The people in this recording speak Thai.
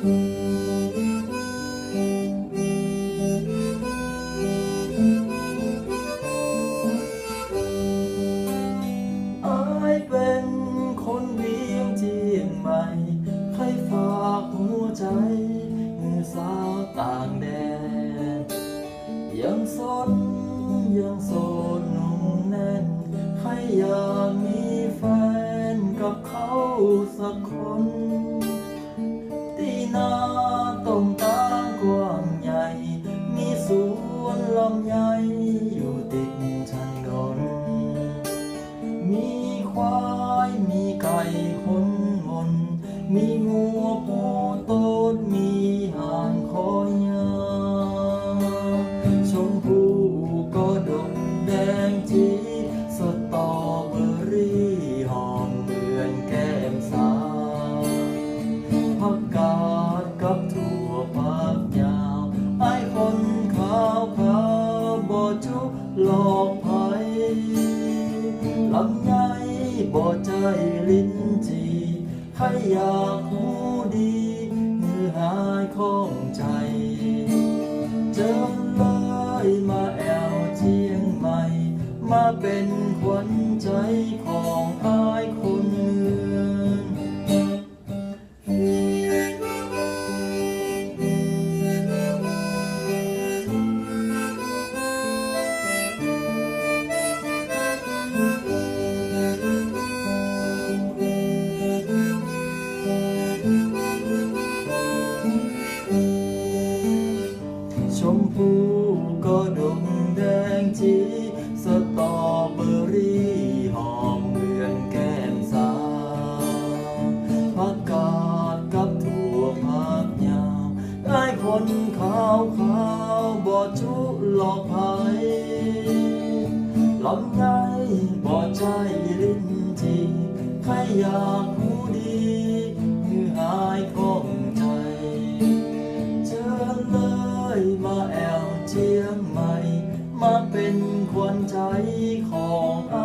อายเป็นคนเพีงเจียงใหม่ใครฝากหัวใจมือสาวต่างแดนยังสนยังโสดหนุ่มแน่นใครอยากมีแฟนกับเขาสักคนำไยอยู่ติดถนน มีควายมีไก่คนมน มีงูปู ลำไยบ่ใจลิ้นจีใครอยากหูดีมือหายของใจ เจอเลยมาแอวเชียงใหม่ มาเป็นควั ชมพูก็ดงแดงจีสตอเบอรี่หอมเหมือนแก้มสาผักกาดกับถั่วผักยาวได้คนขาวขาวบอจุหลอกไผลำไยบ่ใจลิ้นจีใครอยาก ยมาแอวเจียงใหม่ มาเป็นขวัญใจของอ